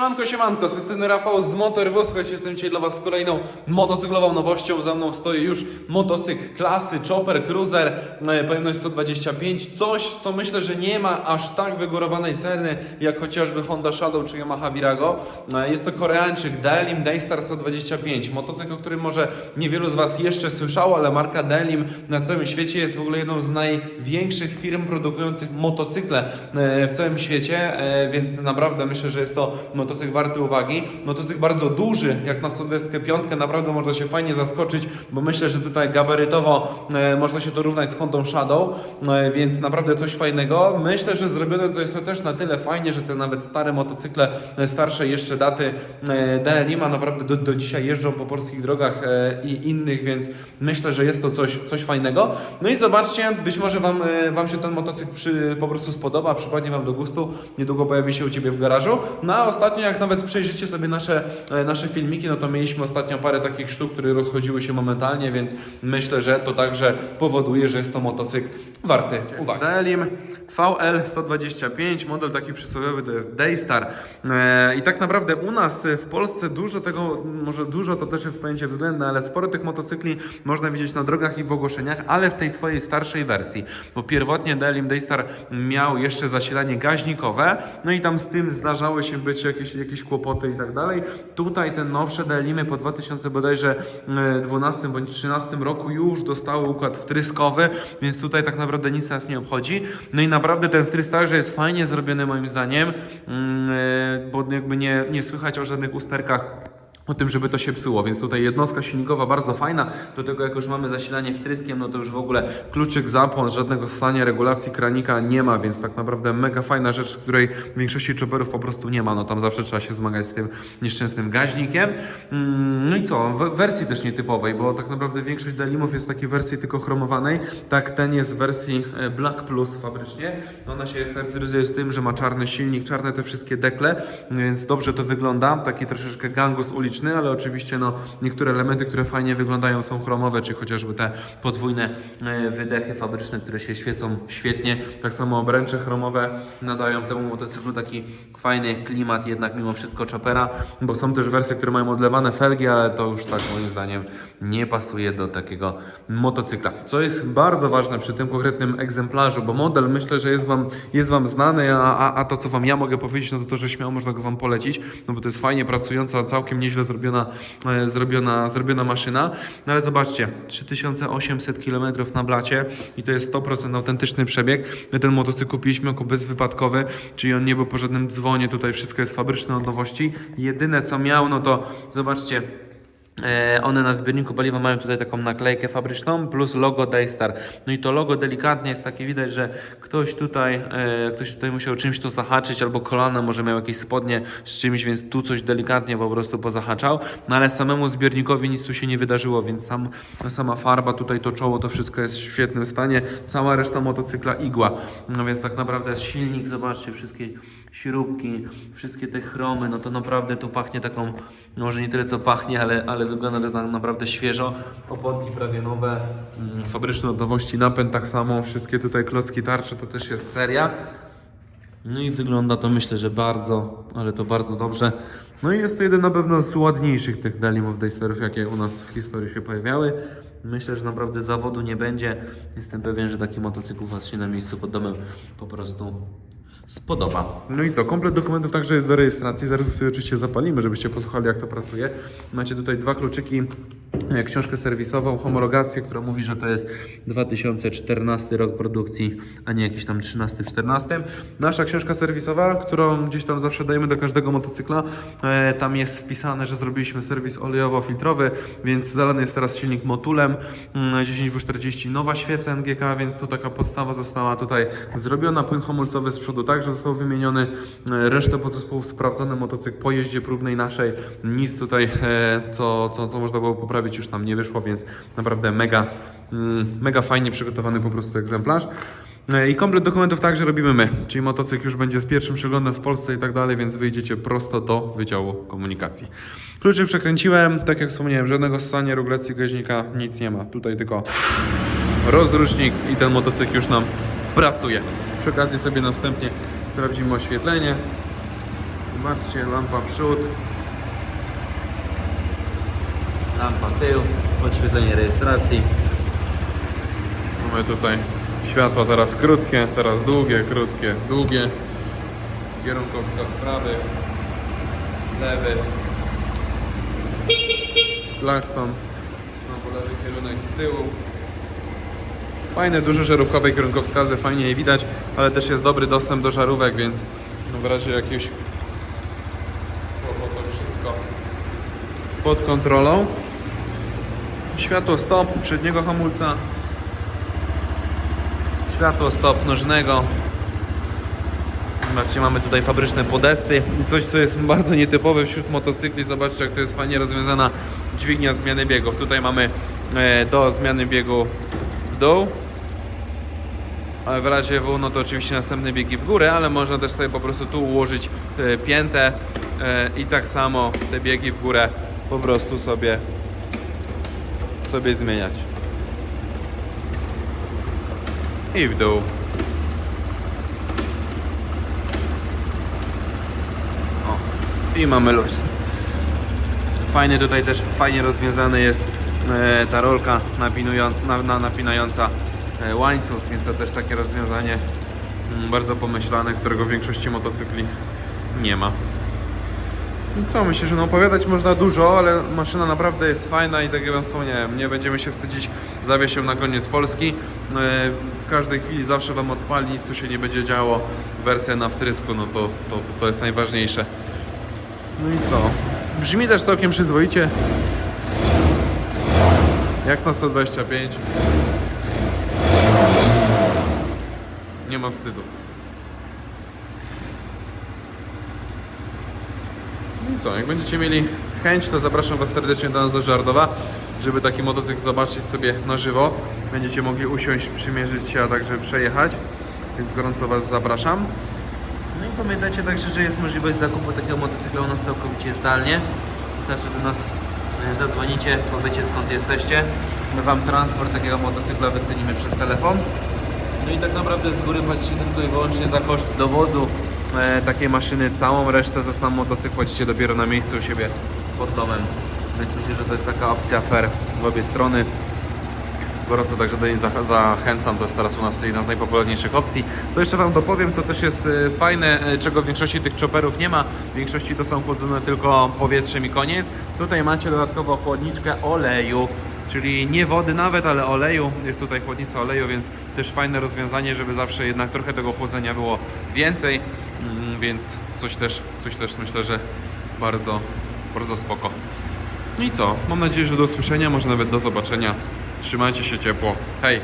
Siemanko, siemanko, z tej Rafał z Motorwo. Słuchajcie, jestem dzisiaj dla Was z kolejną motocyklową nowością. Za mną stoi już motocykl klasy Chopper Cruiser, e, pojemność 125. Coś, co myślę, że nie ma aż tak wygórowanej ceny, jak chociażby Honda Shadow czy Yamaha Virago. E, Jest to Koreańczyk Delim Daystar 125. Motocykl, o którym może niewielu z Was jeszcze słyszało, ale marka Delim na całym świecie jest w ogóle jedną z największych firm produkujących motocykle e, w całym świecie, więc naprawdę myślę, że jest to motocykl warty uwagi. Motocykl bardzo duży, jak na 125, naprawdę można się fajnie zaskoczyć, bo myślę, że tutaj gabarytowo e, można się dorównać z Hondą Shadow, e, więc naprawdę coś fajnego. Myślę, że zrobione to jest to też na tyle fajnie, że te nawet stare motocykle, e, starsze jeszcze daty e, DLI-ma naprawdę do, do dzisiaj jeżdżą po polskich drogach i innych, więc myślę, że jest to coś, coś fajnego. No i zobaczcie, być może Wam, wam się ten motocykl przy, po prostu spodoba, przypadnie Wam do gustu, niedługo pojawi się u Ciebie w garażu. No a ostatnio, jak nawet przejrzycie sobie nasze, e, nasze filmiki, no to mieliśmy ostatnio parę takich sztuk, które rozchodziły się momentalnie, więc myślę, że to także powoduje, że jest to motocykl warty uwagi. Delim VL125, model taki przysłowiowy to jest Daystar. E, I tak naprawdę u nas w Polsce dużo tego, może dużo to też jest pojęcie względne, ale sporo tych motocykli można widzieć na drogach i w ogłoszeniach, ale w tej swojej starszej wersji. Bo pierwotnie Delim Daystar miał jeszcze zasilanie gaźnikowe, no i tam z tym zdarzały się być jakieś kłopoty i tak dalej. Tutaj te nowsze Delimy po 2000 bodajże e, 12 bądź 13 roku już dostały układ wtryskowy, więc tutaj tak naprawdę nic nas nie obchodzi. No i naprawdę ten wtrysk także jest fajnie zrobiony moim zdaniem, mm, e, bo jakby nie, nie słychać o żadnych usterkach o tym, żeby to się psuło, więc tutaj jednostka silnikowa bardzo fajna, do tego jak już mamy zasilanie wtryskiem, no to już w ogóle kluczyk zapłon, żadnego stania regulacji kranika nie ma, więc tak naprawdę mega fajna rzecz, której w większości chopperów po prostu nie ma, no tam zawsze trzeba się zmagać z tym nieszczęsnym gaźnikiem. Mm, No i co, w wersji też nietypowej, bo tak naprawdę większość Delimów jest takiej wersji tylko chromowanej, tak ten jest w wersji e, Black Plus fabrycznie, ona się charakteryzuje z tym, że ma czarny silnik, czarne te wszystkie dekle, więc dobrze to wygląda, taki troszeczkę gangus uliczny, ale oczywiście no, niektóre elementy, które fajnie wyglądają są chromowe, czy chociażby te podwójne e, wydechy fabryczne, które się świecą świetnie, tak samo obręcze chromowe nadają temu motocyklu taki fajny klimat jednak mimo wszystko chopera, bo są też wersje, które mają odlewane felgi, ale to już tak moim zdaniem nie pasuje do takiego motocykla. Co jest bardzo ważne przy tym konkretnym egzemplarzu, bo model myślę, że jest Wam, jest wam znany, a, a, a to co Wam ja mogę powiedzieć, no to to, że śmiało można go Wam polecić, no bo to jest fajnie pracująca, całkiem nieźle zrobiona, e, zrobiona, zrobiona maszyna. No ale zobaczcie, 3800 km na blacie i to jest 100% autentyczny przebieg. My ten motocykl kupiliśmy jako bezwypadkowy, czyli on nie był po żadnym dzwonie, tutaj wszystko jest fabryczne od nowości. Jedyne co miał, no to zobaczcie, One na zbiorniku paliwa mają tutaj taką naklejkę fabryczną plus logo Daystar. No i to logo delikatnie jest takie widać, że ktoś tutaj, e, ktoś tutaj musiał czymś to zahaczyć albo kolana może miał jakieś spodnie z czymś, więc tu coś delikatnie po prostu pozahaczał. No ale samemu zbiornikowi nic tu się nie wydarzyło, więc sam, sama farba, tutaj to czoło, to wszystko jest w świetnym stanie. Cała reszta motocykla igła. No więc tak naprawdę silnik, zobaczcie, wszystkie śrubki, wszystkie te chromy, no to naprawdę tu pachnie taką, no może nie tyle co pachnie, ale, ale wygląda to tak naprawdę świeżo. Oponki prawie nowe, mm, fabryczne od nowości, napęd tak samo, wszystkie tutaj klocki tarcze, to też jest seria. No i wygląda to myślę, że bardzo, ale to bardzo dobrze. No i jest to jeden na pewno z ładniejszych tych Dalimów Daystarów, jakie u nas w historii się pojawiały. Myślę, że naprawdę zawodu nie będzie. Jestem pewien, że taki motocykl u Was się na miejscu pod domem po prostu spodoba. No i co, komplet dokumentów także jest do rejestracji. Zaraz sobie oczywiście zapalimy, żebyście posłuchali jak to pracuje. Macie tutaj dwa kluczyki, książkę serwisową, homologację, która mówi, że to jest 2014 rok produkcji, a nie jakiś tam 13-14. Nasza książka serwisowa, którą gdzieś tam zawsze dajemy do każdego motocykla. E, tam jest wpisane, że zrobiliśmy serwis olejowo-filtrowy, więc zalany jest teraz silnik motulem mm, 10W40 nowa świeca NGK, więc to taka podstawa została tutaj zrobiona. Płyn hamulcowy z przodu także został wymieniony. E, Resztę podzespołów sprawdzony motocykl po jeździe próbnej naszej. Nic tutaj, e, co, co, co można było poprawić, już nam nie wyszło, więc naprawdę mega, mm, mega fajnie przygotowany po prostu egzemplarz. E, I komplet dokumentów także robimy my, czyli motocykl już będzie z pierwszym przeglądem w Polsce i tak dalej, więc wyjdziecie prosto do Wydziału Komunikacji. Kluczyk przekręciłem, tak jak wspomniałem, żadnego ssania, regulacji gaźnika, nic nie ma. Tutaj tylko rozrusznik i ten motocykl już nam pracuje. Przy okazji sobie na wstępnie sprawdzimy oświetlenie. Zobaczcie, lampa przód. Lampa tył, podświetlenie rejestracji. Mamy tutaj światła teraz krótkie, teraz długie, krótkie, długie. Kierunkowskaz prawy, lewy. Klakson. Znowu lewy kierunek z tyłu. Fajne, duże żarówkowe kierunkowskazy, fajnie je widać, ale też jest dobry dostęp do żarówek, więc w razie jakiegoś kłopotu wszystko pod kontrolą. Światło stop przedniego hamulca. Światło stop nożnego. Zobaczcie, mamy tutaj fabryczne podesty. Coś, co jest bardzo nietypowe wśród motocykli. Zobaczcie, jak to jest fajnie rozwiązana dźwignia zmiany biegów. Tutaj mamy e, do zmiany biegu w dół. W razie W, no to oczywiście następne biegi w górę, ale można też sobie po prostu tu ułożyć e, piętę e, i tak samo te biegi w górę po prostu sobie sobie zmieniać. I w dół. O, i mamy luz. Fajny tutaj też, fajnie rozwiązany jest e, ta rolka napinująca, na, na, napinająca e, łańcuch, więc to też takie rozwiązanie mm, bardzo pomyślane, którego w większości motocykli nie ma. I co, myślę, że no opowiadać można dużo, ale maszyna naprawdę jest fajna i tak jak wam wspomniałem, nie będziemy się wstydzić, zawieź ją na koniec Polski. E, W każdej chwili zawsze wam odpali, nic tu się nie będzie działo. Wersja na wtrysku, no to, to, to jest najważniejsze. No i co? Brzmi też całkiem przyzwoicie. Jak na 125. Nie ma wstydu. No i co, jak będziecie mieli chęć, to zapraszam Was serdecznie do nas do Żardowa, żeby taki motocykl zobaczyć sobie na żywo. Będziecie mogli usiąść, przymierzyć się, a także przejechać, więc gorąco Was zapraszam. No i pamiętajcie także, że jest możliwość zakupu takiego motocykla u nas całkowicie zdalnie. Wystarczy do nas e, zadzwonicie, powiecie skąd jesteście. My Wam transport takiego motocykla wycenimy przez telefon. No i tak naprawdę z góry płacicie tylko i wyłącznie za koszt dowozu takiej maszyny. Całą resztę za sam motocykl płacicie dopiero na miejscu u siebie pod domem. Więc myślę, że to jest taka opcja fair w obie strony. Gorąco także do niej zach- zachęcam, to jest teraz u nas jedna z najpopularniejszych opcji. Co jeszcze Wam dopowiem, co też jest e, fajne, e, czego w większości tych chopperów nie ma. W większości to są chłodzone tylko powietrzem i koniec. Tutaj macie dodatkowo chłodniczkę oleju, czyli nie wody nawet, ale oleju. Jest tutaj chłodnica oleju, więc też fajne rozwiązanie, żeby zawsze jednak trochę tego chłodzenia było więcej, więc coś też, coś też myślę, że bardzo, bardzo spoko. No i co? Mam nadzieję, że do usłyszenia, może nawet do zobaczenia. Trzymajcie się ciepło. Hej!